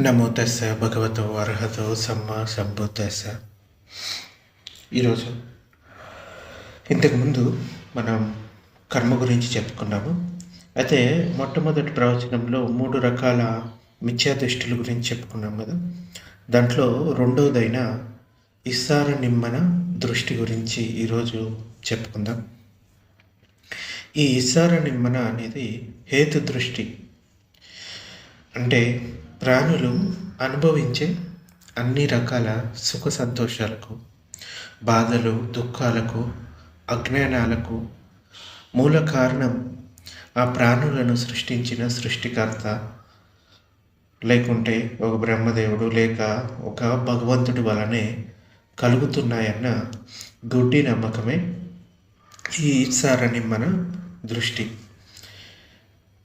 నమో తెస్స భగవతో అర్హతో సమ్మ సంబుద్ధస్స ఈరోజు ఇంతకుముందు మనం కర్మ గురించి చెప్పుకున్నాము. అయితే మొట్టమొదటి ప్రవచనంలో మూడు రకాల మిథ్యాదృష్టిల గురించి చెప్పుకున్నాం కదా. దాంట్లో రెండవదైన ఇస్సార నిమ్మన దృష్టి గురించి ఈరోజు చెప్పుకుందాం. ఈ ఇస్సార నిమ్మన అనేది హేతు దృష్టి. అంటే ప్రాణులు అనుభవించే అన్ని రకాల సుఖ సంతోషాలకు బాధలు దుఃఖాలకు అజ్ఞానాలకు మూల కారణం ఆ ప్రాణులను సృష్టించిన సృష్టికర్త. లేకుంటే ఒక బ్రహ్మదేవుడు లేక ఒక భగవంతుడి వలనే కలుగుతున్నాయన్న గుడ్డి నమ్మకమే ఈ సారని మన దృష్టి.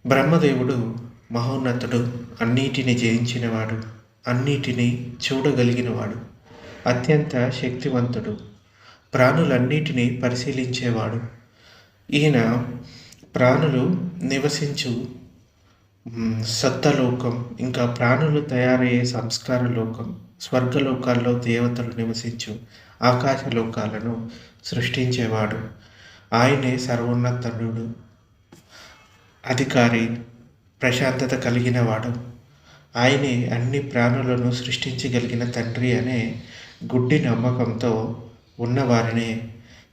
బ్రహ్మదేవుడు మహోన్నతుడు అన్నిటిని జయించినవాడు అన్నిటినీ చూడగలిగినవాడు అత్యంత శక్తివంతుడు ప్రాణులన్నిటినీ పరిశీలించేవాడు. ఈయన ప్రాణులు నివసించు సత్తలోకం ఇంకా ప్రాణులు తయారయ్యే సంస్కార లోకం స్వర్గలోకాల్లో దేవతలు నివసించు ఆకాశ లోకాలను సృష్టించేవాడు. ఆయనే సర్వోన్నతుడు అధికారి ప్రశాంతత కలిగిన వాడు. ఆయనే అన్ని ప్రాణులను సృష్టించగలిగిన తండ్రి అనే గుడ్డి నమ్మకంతో ఉన్నవారినే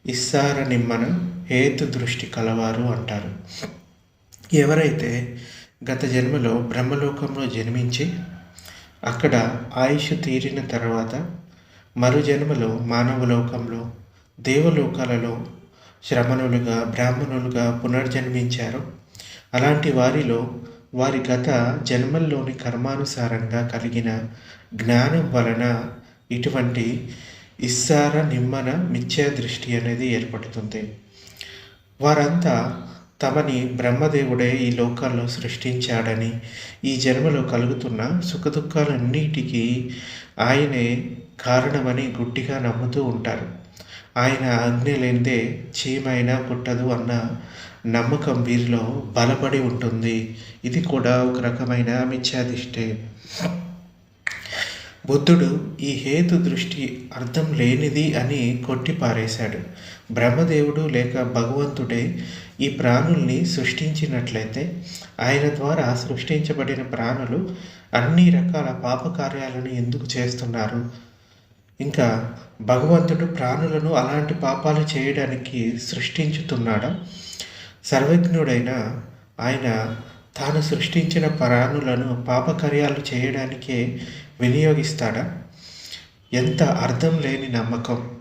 ఇస్సార నిమ్మన హేతు దృష్టి కలవారు అంటారు. ఎవరైతే గత జన్మలో బ్రహ్మలోకంలో జన్మించి అక్కడ ఆయుష్ తీరిన తర్వాత మరు జన్మలో మానవలోకంలో దేవలోకాలలో శ్రమణులుగా బ్రాహ్మణులుగా పునర్జన్మించారు అలాంటి వారిలో వారి గత జన్మల్లోని కర్మానుసారంగా కలిగిన జ్ఞానం వలన ఇటువంటి ఇస్సార నిమ్మన మిథ్యా దృష్టి అనేది ఏర్పడుతుంది. వారంతా తమని బ్రహ్మదేవుడే ఈ లోకాల్లో సృష్టించాడని ఈ జన్మలో కలుగుతున్న సుఖదుఖాలన్నిటికీ ఆయనే కారణమని గుడ్డిగా నమ్ముతూ ఉంటారు. ఆయన ఆజ్ఞ లేనిదే చీమైనా కుట్టదు అన్న నమ్మకం వీరిలో బలపడి ఉంటుంది. ఇది కూడా ఒక రకమైన మిథ్యాదిష్టే బుద్ధుడు ఈ హేతు దృష్టి అర్థం లేనిది అని కొట్టిపారేశాడు. బ్రహ్మదేవుడు లేక భగవంతుడే ఈ ప్రాణుల్ని సృష్టించినట్లయితే ఆయన ద్వారా సృష్టించబడిన ప్రాణులు అన్ని రకాల పాపకార్యాలను ఎందుకు చేస్తున్నారు? ఇంకా భగవంతుడు ప్రాణులను అలాంటి పాపాలు చేయడానికి సృష్టించుతున్నాడా? సర్వజ్ఞుడైన ఆయన తాను సృష్టించిన ప్రాణులను పాపకార్యాలు చేయడానికే వినియోగిస్తాడా? ఎంత అర్థం లేని నమ్మకం.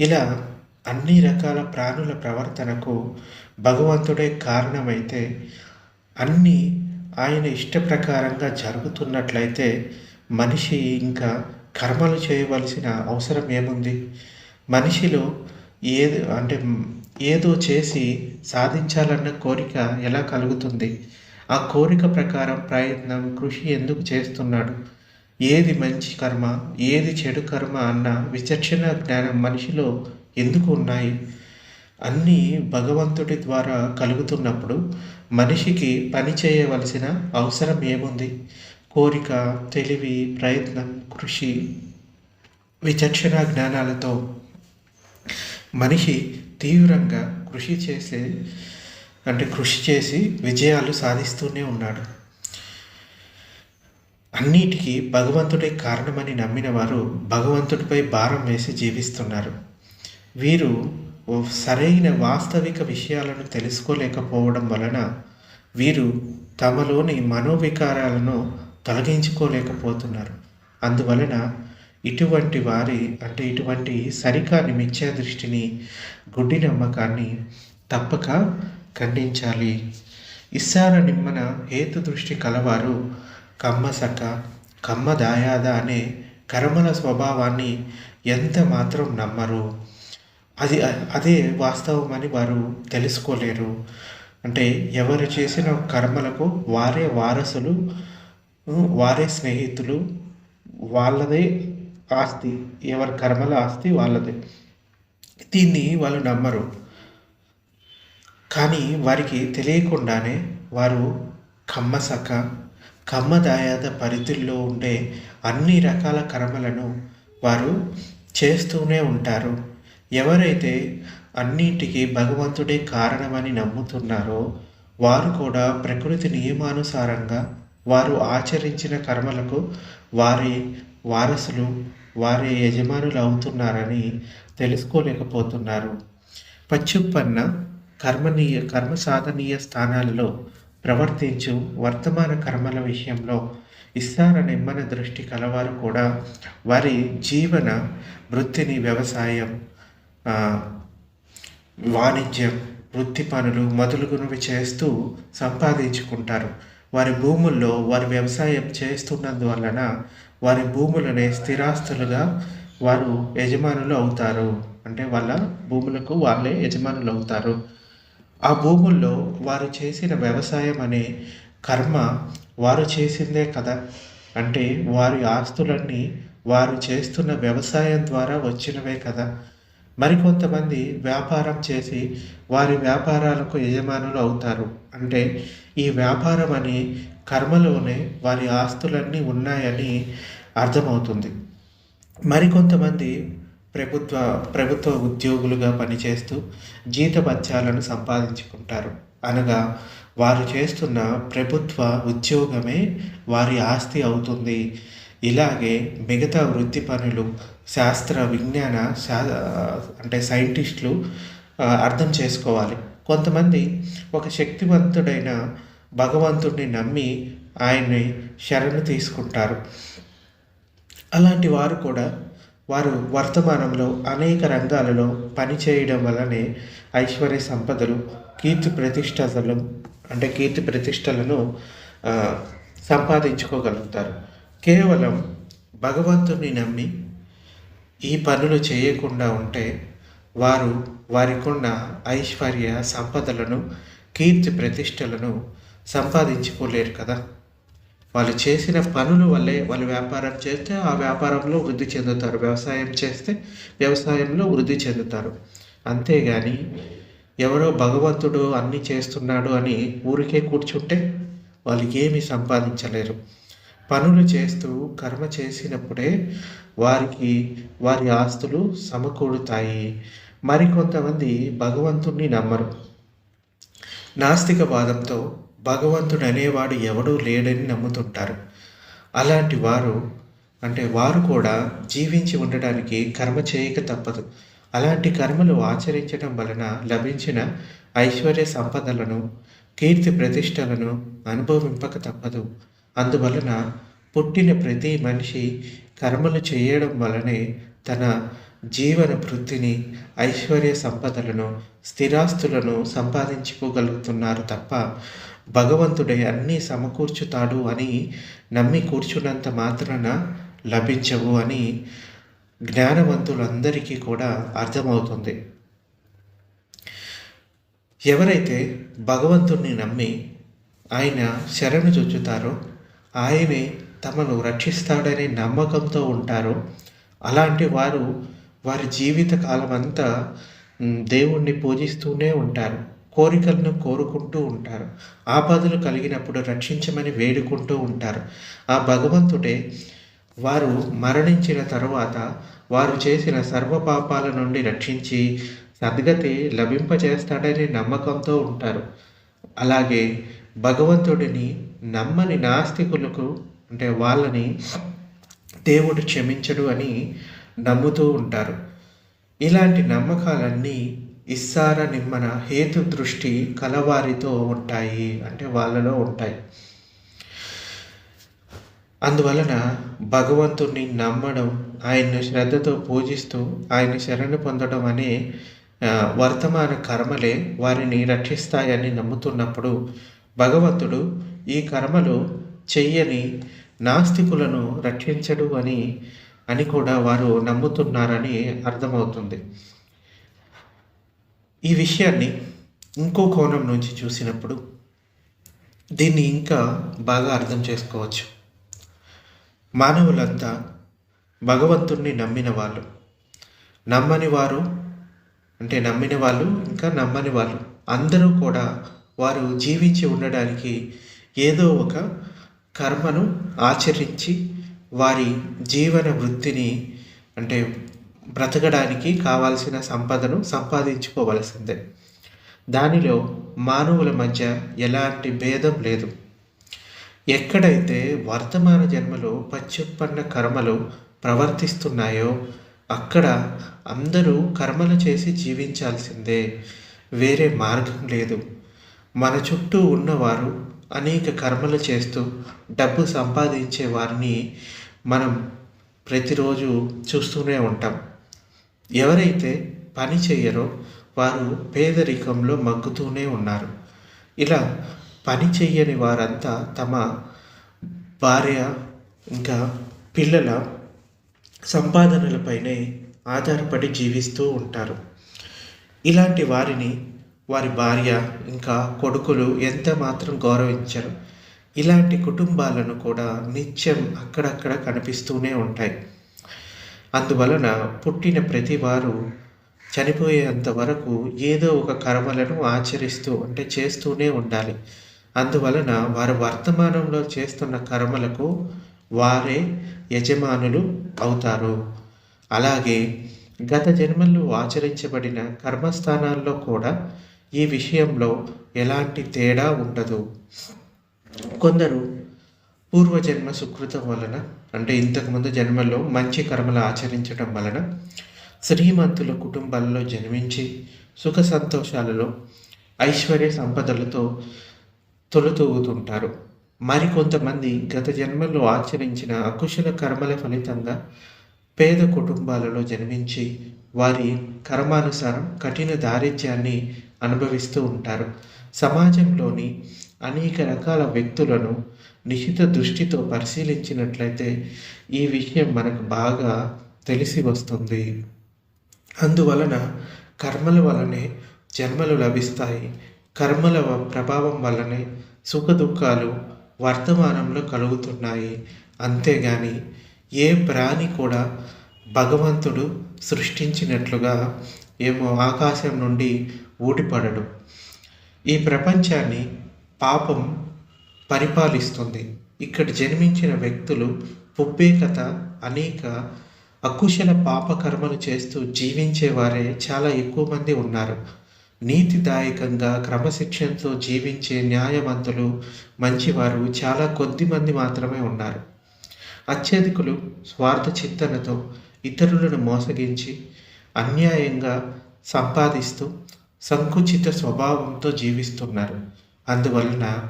ఇలా అన్ని రకాల ప్రాణుల ప్రవర్తనకు భగవంతుడే కారణమైతే అన్నీ ఆయన ఇష్ట ప్రకారంగా జరుగుతున్నట్లయితే మనిషి ఇంకా కర్మలు చేయవలసిన అవసరం ఏముంది? మనిషిలో ఏది అంటే ఏదో చేసి సాధించాలన్న కోరిక ఎలా కలుగుతుంది? ఆ కోరిక ప్రకారం ప్రయత్నం కృషి ఎందుకు చేస్తున్నాడు? ఏది మంచి కర్మ ఏది చెడు కర్మ అన్న విచక్షణ జ్ఞానం మనిషిలో ఎందుకు ఉన్నాయి? అన్నీ భగవంతుడి ద్వారా కలుగుతున్నప్పుడు మనిషికి పని చేయవలసిన అవసరం ఏముంది? కోరిక తెలివి ప్రయత్నం కృషి విచక్షణ జ్ఞానాలతో మనిషి తీవ్రంగా కృషి చేసే అంటే కృషి చేసి విజయాలు సాధిస్తూనే ఉన్నాడు. అన్నిటికీ భగవంతుడే కారణమని నమ్మిన వారు భగవంతుడిపై భారం వేసి జీవిస్తున్నారు. వీరు ఓ సరైన వాస్తవిక విషయాలను తెలుసుకోలేకపోవడం వలన వీరు తమలోని మనోవికారాలను తొలగించుకోలేకపోతున్నారు. అందువలన ఇటువంటి వారి అంటే ఇటువంటి సరికాని మిథ్యా దృష్టిని గుడ్డి నమ్మకాన్ని తప్పక ఖండించాలి. ఇస్సార నిమ్మన హేతు దృష్టి కలవారు కమ్మసక కమ్మ దాయాద అనే కర్మల స్వభావాన్ని ఎంత మాత్రం నమ్మరు. అది అదే వాస్తవమని వారు తెలుసుకోలేరు. అంటే ఎవరు చేసిన కర్మలకు వారే వారసులు వారే స్నేహితులు వాళ్ళదే ఆస్తి ఎవరి కర్మల ఆస్తి వాళ్ళదే. దీన్ని వాళ్ళు నమ్మరు. కానీ వారికి తెలియకుండానే వారు కమ్మసక కమ్మదాయాద పరిధుల్లో ఉండే అన్ని రకాల కర్మలను వారు చేస్తూనే ఉంటారు. ఎవరైతే అన్నింటికి భగవంతుడే కారణమని నమ్ముతున్నారో వారు కూడా ప్రకృతి నియమానుసారంగా వారు ఆచరించిన కర్మలకు వారి వారసులు వారి యజమానులు అవుతున్నారని తెలుసుకోలేకపోతున్నారు. పచ్చుప్పన్న కర్మనీయ కర్మ సాధనీయ స్థానాలలో ప్రవర్తించు వర్తమాన కర్మల విషయంలో ఇస్తార నిమ్మన దృష్టి కలవారు కూడా వారి జీవన వృత్తిని వ్యవసాయం వాణిజ్యం వృత్తి పనులు మొదలుగునవి చేస్తూ సంపాదించుకుంటారు. వారి భూముల్లో వారి వ్యవసాయం చేస్తున్నందువలన వారి భూములనే స్థిరాస్తులుగా వారు యజమానులు అవుతారు. అంటే వాళ్ళ భూములకు వాళ్ళే యజమానులు అవుతారు. ఆ భూముల్లో వారు చేసిన వ్యవసాయం అనే కర్మ వారు చేసిందే కదా. అంటే వారి ఆస్తులన్నీ వారు చేస్తున్న వ్యవసాయం ద్వారా వచ్చినవే కదా. మరికొంతమంది వ్యాపారం చేసి వారి వ్యాపారాలకు యజమానులు అవుతారు. అంటే ఈ వ్యాపారం అనే కర్మలోనే వారి ఆస్తులన్నీ ఉన్నాయని అర్థమవుతుంది. మరికొంతమంది ప్రభుత్వ ప్రభుత్వ ఉద్యోగులుగా పనిచేస్తూ జీతభత్యాలను సంపాదించుకుంటారు. అనగా వారు చేస్తున్న ప్రభుత్వ ఉద్యోగమే వారి ఆస్తి అవుతుంది. ఇలాగే మిగతా వృత్తి పనులు శాస్త్ర విజ్ఞాన శా అంటే సైంటిస్టులు అర్థం చేసుకోవాలి. కొంతమంది ఒక శక్తివంతుడైన భగవంతుడిని నమ్మి ఆయన్ని శరణు తీసుకుంటారు. అలాంటి వారు కూడా వారు వర్తమానంలో అనేక రంగాలలో పనిచేయడం వల్లనే ఐశ్వర్య సంపదలు కీర్తి ప్రతిష్టలు అంటే కీర్తి ప్రతిష్టలను సంపాదించుకోగలుగుతారు. కేవలం భగవంతుని నమ్మి ఈ పనులు చేయకుండా ఉంటే వారు వారికున్న ఐశ్వర్య సంపదలను కీర్తి ప్రతిష్టలను సంపాదించుకోలేరు కదా. వాళ్ళు చేసిన పనుల వల్లే వాళ్ళు వ్యాపారం చేస్తే ఆ వ్యాపారంలో వృద్ధి చెందుతారు. వ్యవసాయం చేస్తే వ్యవసాయంలో వృద్ధి చెందుతారు. అంతేగాని ఎవరో భగవంతుడు అన్నీ చేస్తున్నాడు అని ఊరికే కూర్చుంటే వాళ్ళు ఏమీ సంపాదించలేరు. పనులు చేస్తూ కర్మ చేసినప్పుడే వారికి వారి ఆస్తులు సమకూడుతాయి మరికొంతమంది భగవంతుణ్ణి నమ్మరు. నాస్తికవాదంతో భగవంతుడు అనేవాడు ఎవడూ లేడని నమ్ముతుంటారు. అలాంటి వారు అంటే వారు కూడా జీవించి ఉండడానికి కర్మ చేయక తప్పదు. అలాంటి కర్మలు ఆచరించడం వలన లభించిన ఐశ్వర్య సంపదలను కీర్తి ప్రతిష్టలను అనుభవింపక తప్పదు. అందువలన పుట్టిన ప్రతి మనిషి కర్మలు చేయడం వలనే తన జీవన వృత్తిని ఐశ్వర్య సంపదలను స్థిరాస్తులను సంపాదించుకోగలుగుతున్నారు తప్ప భగవంతుడే అన్నీ సమకూర్చుతాడు అని నమ్మి కూర్చున్నంత మాత్రాన లభించవు అని జ్ఞానవంతులందరికీ కూడా అర్థమవుతుంది. ఎవరైతే భగవంతుణ్ణి నమ్మి ఆయన శరణు చొచ్చుతారో ఆయనే తమను రక్షిస్తాడనే నమ్మకంతో ఉంటారో అలాంటి వారు వారి జీవిత కాలం అంతా దేవుణ్ణి పూజిస్తూనే ఉంటారు. కోరికలను కోరుకుంటూ ఉంటారు. ఆపదలు కలిగినప్పుడు రక్షించమని వేడుకుంటూ ఉంటారు. ఆ భగవంతుడే వారు మరణించిన తరువాత వారు చేసిన సర్వ పాపాల నుండి రక్షించి సద్గతి లభింపజేస్తాడనే నమ్మకంతో ఉంటారు. అలాగే భగవంతుడిని నమ్మని నాస్తికులకు అంటే వాళ్ళని దేవుడు క్షమించడు అని నమ్ముతూ ఉంటారు. ఇలాంటి నమ్మకాలన్నీ ఇస్సార నిమ్మన హేతు దృష్టి కలవారితో ఉంటాయి అంటే వాళ్ళలో ఉంటాయి. అందువలన భగవంతుణ్ణి నమ్మడం ఆయన్ని శ్రద్ధతో పూజిస్తూ ఆయన శరణు పొందడం అనే వర్తమాన కర్మలే వారిని రక్షిస్తాయని నమ్ముతున్నప్పుడు భగవంతుడు ఈ కర్మలు చెయ్యని నాస్తికులను రక్షించడు అని అని కూడా వారు నమ్ముతున్నారని అర్థమవుతుంది. ఈ విషయాన్ని ఇంకో కోణం నుంచి చూసినప్పుడు దీన్ని ఇంకా బాగా అర్థం చేసుకోవచ్చు. మానవులంతా భగవంతుణ్ణి నమ్మిన వాళ్ళు. నమ్మని వారు అంటే నమ్మిన వాళ్ళు ఇంకా నమ్మని వాళ్ళు. అందరూ కూడా వారు జీవించి ఉండడానికి ఏదో ఒక కర్మను ఆచరించి వారి జీవన వృత్తిని అంటే బ్రతకడానికి కావాల్సిన సంపదను సంపాదించుకోవలసిందే. దానిలో మానవుల మధ్య ఎలాంటి భేదం లేదు. ఎక్కడైతే వర్తమాన జన్మలో పచ్చుప్పన్న కర్మలు ప్రవర్తిస్తున్నాయో అక్కడ అందరూ కర్మలు చేసి జీవించాల్సిందే. వేరే మార్గం లేదు. మన చుట్టూ ఉన్నవారు అనేక కర్మలు చేస్తూ డబ్బు సంపాదించే వారిని మనం ప్రతిరోజు చూస్తూనే ఉంటాం. ఎవరైతే పని చేయరో వారు పేదరికంలో మగ్గుతూనే ఉన్నారు. ఇలా పని చెయ్యని వారంతా తమ భార్య ఇంకా పిల్లల సంపాదనలపైనే ఆధారపడి జీవిస్తూ ఉంటారు. ఇలాంటి వారిని వారి భార్య ఇంకా కొడుకులు ఎంత మాత్రం గౌరవించరు. ఇలాంటి కుటుంబాలను కూడా నిత్యం అక్కడక్కడ కనిపిస్తూనే ఉంటాయి. అందువలన పుట్టిన ప్రతి వారు చనిపోయేంత వరకు ఏదో ఒక కర్మలను ఆచరిస్తూ అంటే చేస్తూనే ఉండాలి. అందువలన వారు వర్తమానంలో చేస్తున్న కర్మలకు వారే యజమానులు అవుతారు. అలాగే గత జన్మల్లో ఆచరించబడిన కర్మస్థానాల్లో కూడా ఈ విషయంలో ఎలాంటి తేడా ఉండదు. కొందరు పూర్వజన్మ సుకృతం వలన అంటే ఇంతకుముందు జన్మల్లో మంచి కర్మలు ఆచరించడం వలన శ్రీమంతుల కుటుంబాల్లో జన్మించి సుఖ సంతోషాలలో ఐశ్వర్య సంపదలతో తొలుతూగుతుంటారు. మరికొంతమంది గత జన్మల్లో ఆచరించిన అకుశల కర్మల ఫలితంగా పేద కుటుంబాలలో జన్మించి వారి కర్మానుసారం కఠిన దారిద్ర్యాన్ని అనుభవిస్తూ ఉంటారు. సమాజంలోని అనేక రకాల వ్యక్తులను నిశిత దృష్టితో పరిశీలించినట్లయితే ఈ విషయం మనకు బాగా తెలిసి వస్తుంది. అందువలన కర్మల వలనే జన్మలు లభిస్తాయి. కర్మల ప్రభావం వల్లనే సుఖ దుఃఖాలు వర్తమానంలో కలుగుతున్నాయి. అంతేగాని ఏ ప్రాణి కూడా భగవంతుడు సృష్టించినట్లుగా ఏమో ఆకాశం నుండి ఊడిపడడు. ఈ ప్రపంచాన్ని పాపం పరిపాలిస్తుంది. ఇక్కడ జన్మించిన వ్యక్తులు పుబ్బేకత అనేక అకుశల పాపకర్మలు చేస్తూ జీవించేవారే చాలా ఎక్కువ మంది ఉన్నారు. నీతిదాయకంగా క్రమశిక్షణతో జీవించే న్యాయవంతులు మంచివారు చాలా కొద్ది మంది మాత్రమే ఉన్నారు. అత్యధికులు స్వార్థ చింతనతో ఇతరులను మోసగించి అన్యాయంగా సంపాదిస్తూ సంకుచిత స్వభావంతో జీవిస్తున్నారు. అందువలన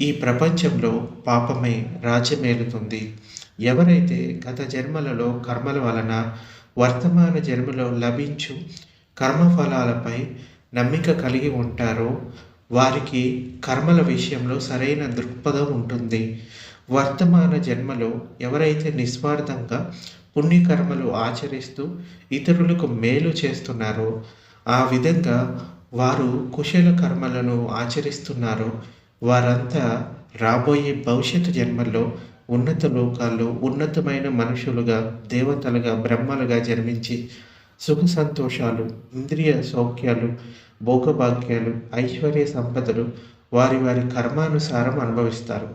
ఈ ప్రపంచంలో పాపమే రాజ్యమేలుతుంది. ఎవరైతే గత జన్మలలో కర్మల వలన వర్తమాన జన్మలో లభించు కర్మఫలాలపై నమ్మిక కలిగి ఉంటారో వారికి కర్మల విషయంలో సరైన దృక్పథం ఉంటుంది. వర్తమాన జన్మలో ఎవరైతే నిస్వార్థంగా పుణ్యకర్మలు ఆచరిస్తూ ఇతరులకు మేలు చేస్తున్నారో ఆ విధంగా వారు కుశల కర్మలను ఆచరిస్తున్నారో. వారంతా రాబోయే భవిష్యత్తు జన్మల్లో ఉన్నత లోకాల్లో ఉన్నతమైన మనుషులుగా దేవతలుగా బ్రహ్మలుగా జన్మించి సుఖ సంతోషాలు ఇంద్రియ సౌఖ్యాలు భోగభాగ్యాలు ఐశ్వర్య సంపదలు వారి వారి కర్మానుసారం అనుభవిస్తారు.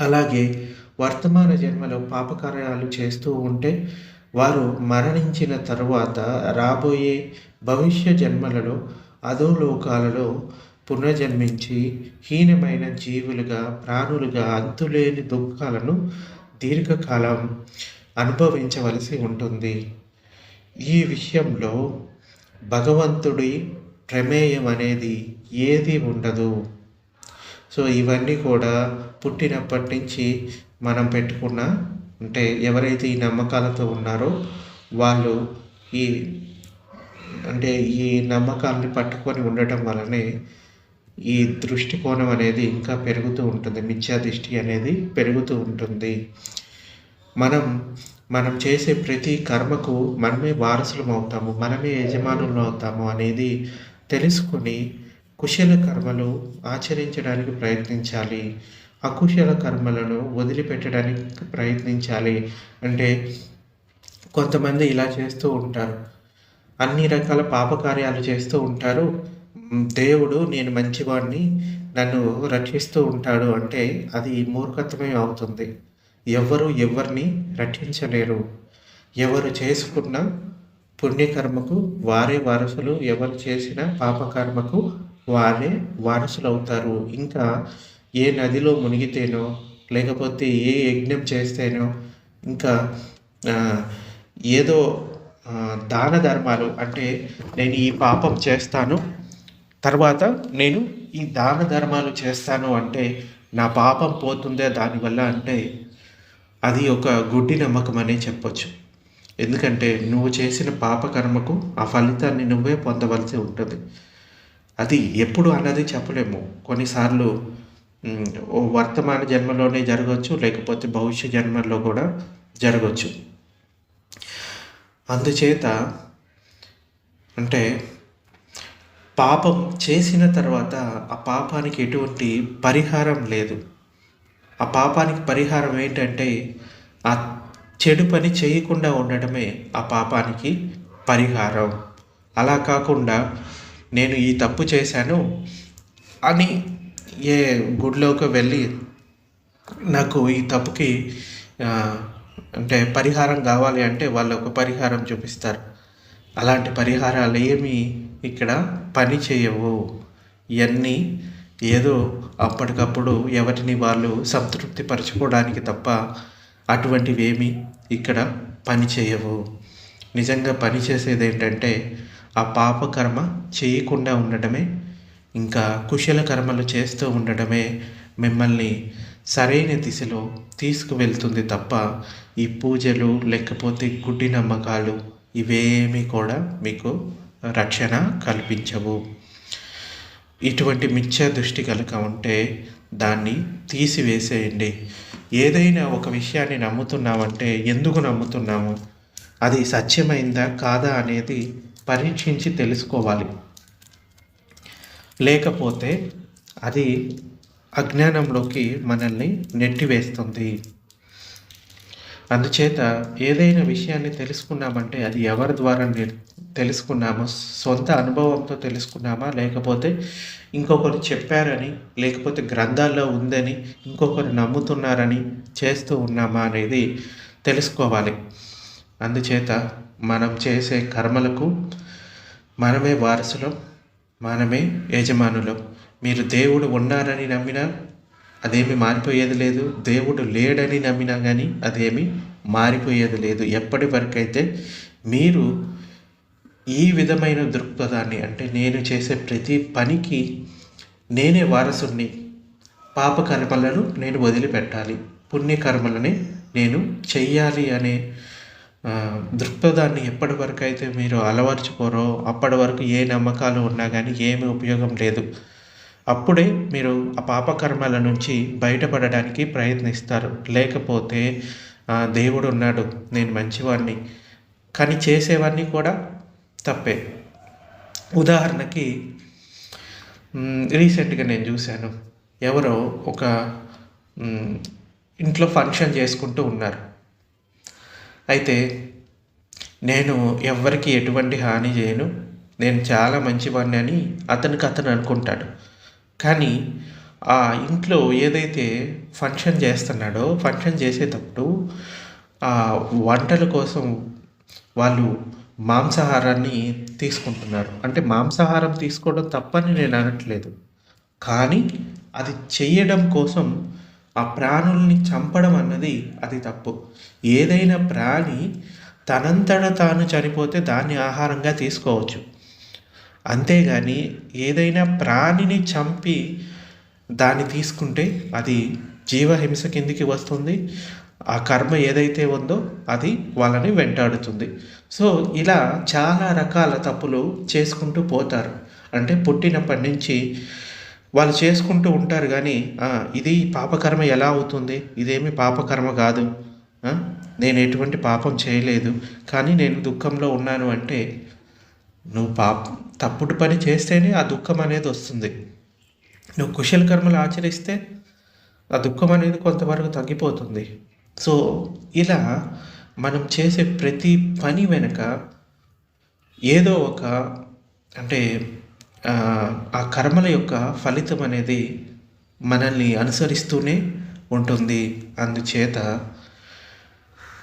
అలాగే వర్తమాన జన్మలో పాపకార్యాలు చేస్తూ ఉంటే వారు మరణించిన తరువాత రాబోయే భవిష్య జన్మలలో అధోలోకాలలో పునర్జన్మించి హీనమైన జీవులుగా ప్రాణులుగా అంతులేని దుఃఖాలను దీర్ఘకాలం అనుభవించవలసి ఉంటుంది. ఈ విషయంలో భగవంతుడి ప్రమేయం అనేది ఏది ఉండదు. సో ఇవన్నీ కూడా పుట్టినప్పటి నుంచి మనం పెట్టుకున్న అంటే ఎవరైతే ఈ నమ్మకాలతో ఉన్నారో వాళ్ళు ఈ అంటే ఈ నమ్మకాలని పట్టుకొని ఉండటం వలనే ఈ దృష్టికోణం అనేది ఇంకా పెరుగుతూ ఉంటుంది. మిథ్యా దృష్టి అనేది పెరుగుతూ ఉంటుంది. మనం మనం చేసే ప్రతి కర్మకు మనమే వారసులం అవుతాము మనమే యజమానులు అవుతాము అనేది తెలుసుకొని కుశల కర్మలు ఆచరించడానికి ప్రయత్నించాలి. అకుశల కర్మలను వదిలిపెట్టడానికి ప్రయత్నించాలి. అంటే కొంతమంది ఇలా చేస్తూ ఉంటారు. అన్ని రకాల పాపకార్యాలు చేస్తూ ఉంటారు. దేవుడు నేను మంచివాడిని నన్ను రక్షిస్తూ ఉంటాడు అంటే అది మూర్ఖత్వమే అవుతుంది. ఎవరు ఎవరిని రక్షించలేరు. ఎవరు చేసుకున్న పుణ్యకర్మకు వారే వారసులు ఎవరు చేసిన పాపకర్మకు వారే వారసులు అవుతారు ఇంకా ఏ నదిలో మునిగితేనో లేకపోతే ఏ యజ్ఞం చేస్తేనో ఇంకా ఏదో దాన ధర్మాలు అంటే నేను ఈ పాపం చేస్తాను తర్వాత నేను ఈ దాన ధర్మాలు చేస్తాను అంటే నా పాపం పోతుందే దానివల్ల అంటే అది ఒక గుడ్డి నమ్మకం అనే చెప్పొచ్చు. ఎందుకంటే నువ్వు చేసిన పాపకర్మకు ఆ ఫలితాన్ని నువ్వే పొందవలసి ఉంటుంది. అది ఎప్పుడు అన్నది చెప్పలేము. కొన్నిసార్లు ఓ వర్తమాన జన్మలోనే జరగవచ్చు లేకపోతే భవిష్య జన్మల్లో కూడా జరగవచ్చు. అందుచేత అంటే పాపం చేసిన తర్వాత ఆ పాపానికి ఎటువంటి పరిహారం లేదు. ఆ పాపానికి పరిహారం ఏంటంటే ఆ చెడు పని చేయకుండా ఉండటమే ఆ పాపానికి పరిహారం. అలా కాకుండా నేను ఈ తప్పు చేశాను అని ఏ గుడిలోకి వెళ్ళి నాకు ఈ తప్పుకి అంటే పరిహారం కావాలి అంటే వాళ్ళు ఒక పరిహారం చూపిస్తారు. అలాంటి పరిహారాలు ఏమి ఇక్కడ పని చేయవు. ఇవన్నీ ఏదో అప్పటికప్పుడు ఎవరిని వాళ్ళు సంతృప్తి పరచుకోవడానికి తప్ప అటువంటివి ఏమి ఇక్కడ పని చేయవు. నిజంగా పని చేసేది ఏంటంటే ఆ పాపకర్మ చేయకుండా ఉండటమే ఇంకా కుశల కర్మలు చేస్తూ ఉండడమే మిమ్మల్ని సరైన దిశలో తీసుకువెళ్తుంది తప్ప ఈ పూజలు లేకపోతే గుడ్డి నమ్మకాలు ఇవేమీ కూడా మీకు రక్షణ కల్పించవు. ఇటువంటి మిథ్యా దృష్టి కనుక ఉంటే దాన్ని తీసివేసేయండి. ఏదైనా ఒక విషయాన్ని నమ్ముతున్నామంటే ఎందుకు నమ్ముతున్నాము? అది సత్యమైందా కాదా అనేది పరీక్షించి తెలుసుకోవాలి. లేకపోతే అది అజ్ఞానంలోకి మనల్ని నెట్టివేస్తుంది. అందుచేత ఏదైనా విషయాన్ని తెలుసుకున్నామంటే అది ఎవరి ద్వారా తెలుసుకున్నామో సొంత అనుభవంతో తెలుసుకున్నామా లేకపోతే ఇంకొకరు చెప్పారని లేకపోతే గ్రంథాల్లో ఉందని ఇంకొకరు నమ్ముతున్నారని చేస్తూ ఉన్నామా అనేది తెలుసుకోవాలి. అందుచేత మనం చేసే కర్మలకు మనమే వారసులం. మనమే యజమానులం. మీరు దేవుడు ఉన్నారని నమ్మినా అదేమి మారిపోయేది లేదు. దేవుడు లేడని నమ్మినా కానీ అదేమి మారిపోయేది లేదు. ఎప్పటి వరకైతే మీరు ఈ విధమైన దృక్పథాన్ని అంటే నేను చేసే ప్రతి పనికి నేనే వారసుని పాపకర్మలను నేను వదిలిపెట్టాలి. పుణ్యకర్మలని నేను చెయ్యాలి అనే దృక్పథాన్ని ఎప్పటి వరకు అయితే మీరు అలవర్చుకోరో అప్పటి వరకు ఏ నమ్మకాలు ఉన్నా కానీ ఏమీ ఉపయోగం లేదు. అప్పుడే మీరు ఆ పాపకర్మల నుంచి బయటపడడానికి ప్రయత్నిస్తారు. లేకపోతే దేవుడు ఉన్నాడు నేను మంచివాడిని కానీ చేసేవాడిని కూడా తప్పే. ఉదాహరణకి రీసెంట్గా నేను చూశాను. ఎవరో ఒక ఇంట్లో ఫంక్షన్ చేసుకుంటూ ఉన్నారు. అయితే నేను ఎవ్వరికి ఎటువంటి హాని చేయను. నేను చాలా మంచివాడిని అని అతనికి అతను అనుకుంటాడు. కానీ ఆ ఇంట్లో ఏదైతే ఫంక్షన్ చేస్తున్నాడో ఫంక్షన్ చేసేటప్పుడు ఆ వంటల కోసం వాళ్ళు మాంసాహారాన్ని తీసుకుంటున్నారు. అంటే మాంసాహారం తీసుకోవడం తప్పని నేను అనట్లేదు. కానీ అది చేయడం కోసం ఆ ప్రాణుల్ని చంపడం అన్నది అది తప్పు. ఏదైనా ప్రాణి తనంతట తాను చనిపోతే దాన్ని ఆహారంగా తీసుకోవచ్చు. అంతేగాని ఏదైనా ప్రాణిని చంపి దాన్ని తీసుకుంటే అది జీవహింస కిందికి వస్తుంది. ఆ కర్మ ఏదైతే ఉందో అది వాళ్ళని వెంటాడుతుంది. సో ఇలా చాలా రకాల తప్పులు చేసుకుంటూ పోతారు. అంటే పుట్టినప్పటి నుంచి వాళ్ళు చేసుకుంటూ ఉంటారు కానీ ఇది పాపకర్మ ఎలా అవుతుంది? ఇదేమి పాపకర్మ కాదు. నేను ఎటువంటి పాపం చేయలేదు. కానీ నేను దుఃఖంలో ఉన్నాను అంటే నువ్వు పాప తప్పుడు పని చేస్తేనే ఆ దుఃఖం అనేది వస్తుంది. నువ్వు కుశల కర్మలు ఆచరిస్తే ఆ దుఃఖం అనేది కొంతవరకు తగ్గిపోతుంది. సో ఇలా మనం చేసే ప్రతి పని వెనుక ఏదో ఒక అంటే ఆ కర్మల యొక్క ఫలితం అనేది మనల్ని అనుసరిస్తూనే ఉంటుంది. అందుచేత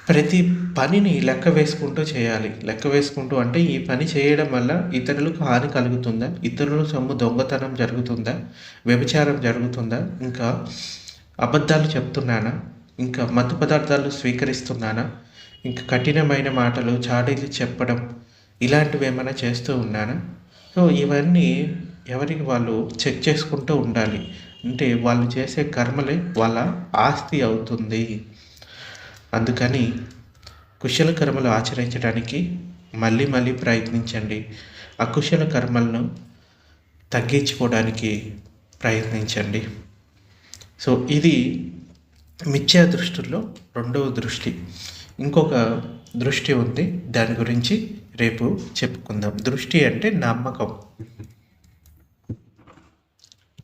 ప్రతి పనిని లెక్క వేసుకుంటూ చేయాలి. లెక్క వేసుకుంటూ అంటే ఈ పని చేయడం వల్ల ఇతరులకు హాని కలుగుతుందా? ఇతరుల సొమ్ము దొంగతనం జరుగుతుందా? వ్యభిచారం జరుగుతుందా? ఇంకా అబద్ధాలు చెప్తున్నానా? ఇంకా మత్తు పదార్థాలు స్వీకరిస్తున్నానా? ఇంకా కఠినమైన మాటలు చాడీలు చెప్పడం ఇలాంటివి ఏమైనా చేస్తూ ఉన్నానా? సో ఇవన్నీ ఎవరికి వాళ్ళు చెక్ చేసుకుంటూ ఉండాలి. అంటే వాళ్ళు చేసే కర్మలే వాళ్ళ ఆస్తి అవుతుంది. అందుకని కుశల కర్మలు ఆచరించడానికి మళ్ళీ మళ్ళీ ప్రయత్నించండి. అకుశల కర్మలను తగ్గించుకోవడానికి ప్రయత్నించండి. సో ఇది మిథ్యా దృష్టిలో రెండవ దృష్టి. ఇంకొక దృష్టి ఉంది. దాని గురించి రేపు చెప్పుకుందాం. దృష్టి అంటే నమ్మకం.